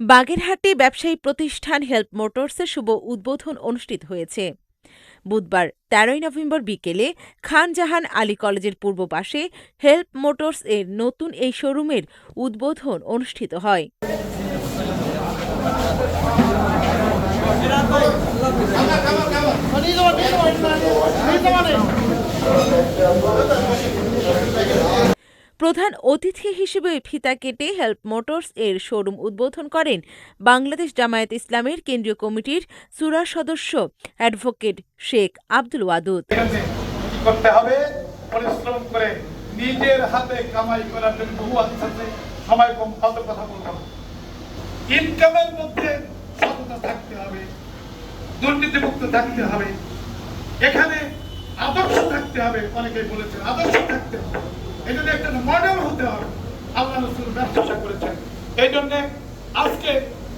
বাগেরহাটে ব্যবসায়ী প্রতিষ্ঠান হেল্প মোটরসের শুভ উদ্বোধন অনুষ্ঠিত হয়েছে। বুধবার তেরোই নভেম্বর বিকেলে খান জাহান আলী কলেজের পূর্ব পাশে হেল্প মোটরস এর নতুন এই শোরুমের উদ্বোধন অনুষ্ঠিত হয়। প্রধান অতিথি হিসেবে ফিতা কেটে হেল্প মোটরস এর শোরুম উদ্বোধন করেন বাংলাদেশ জামায়াত ইসলামের কেন্দ্রীয় কমিটির সুরা সদস্য অ্যাডভোকেট শেখ আব্দুল ওয়াদুদ। করতে হবে? পরিশ্রম করে নিজের হাতে কামাই করার জন্য বহু সময় কম, ফালতু কথা ইনকামের মধ্যে সততা থাকতে হবে, দুর্নীতিমুক্ত থাকতে হবে। এখানে আদর্শ থাকতে হবে, অনেকেই বলেছেন, আদর্শ থাকতে হবে। এই জন্য একটা মডেল হতে হবে। আল্লাহ রসুল ব্যবসা করেছেন। এই জন্য আজকে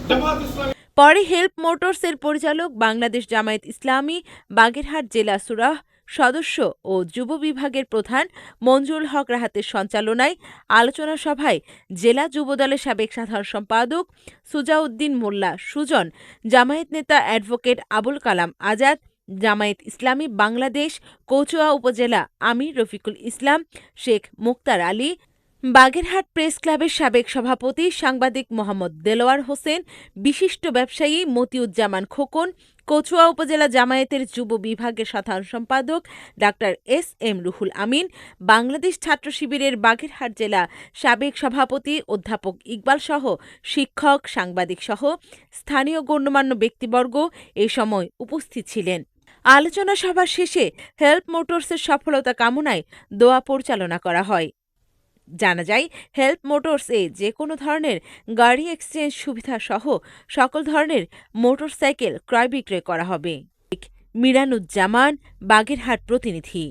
জামাত ইসলামী পরে হেল্প মোটরস এর পরিচালক বাংলাদেশ জামায়াত ইসলামী, বাগেরহাট জেলা সুরাহ সদস্য ও যুব বিভাগের প্রধান মঞ্জুরুল হক রাহাতের সঞ্চালনায় আলোচনা সভায় জেলা যুবদলের সাবেক সাধারণ সম্পাদক সুজাউদ্দিন মোল্লা, সুজন, জামায়াত নেতা অ্যাডভোকেট আবুল কালাম আজাদ জামায়াত ইসলামী বাংলাদেশ, কচুয়া উপজেলা আমির রফিকুল ইসলাম, শেখ মুক্তার আলী, বাগেরহাট প্রেস ক্লাবের সাবেক সভাপতি সাংবাদিক মোহাম্মদ দেলোয়ার হোসেন, বিশিষ্ট ব্যবসায়ী মতিউজ্জামান খোকন, কচুয়া উপজেলা জামায়াতের যুব বিভাগের সাধারণ সম্পাদক doctor S M Ruhul Amin, Bangladesh ছাত্র শিবিরের বাগেরহাট জেলা সাবেক সভাপতি অধ্যাপক ইকবাল সহ শিক্ষক, সাংবাদিক সহ স্থানীয় গণ্যমান্য ব্যক্তিবর্গ এ সময় উপস্থিত ছিলেন। আলোচনা সভা শেষে হেল্প মোটরসের সফলতা কামনায় দোয়া পরিচালনা করা হয়। জানা যায়, হেল্প মোটরস এ যে কোনো ধরনের গাড়ি এক্সচেঞ্জ সুবিধা সহ সকল ধরনের মোটরসাইকেল ক্রয় বিক্রয় করা হবে। মিরানুজ্জামান, বাগেরহাট প্রতিনিধি।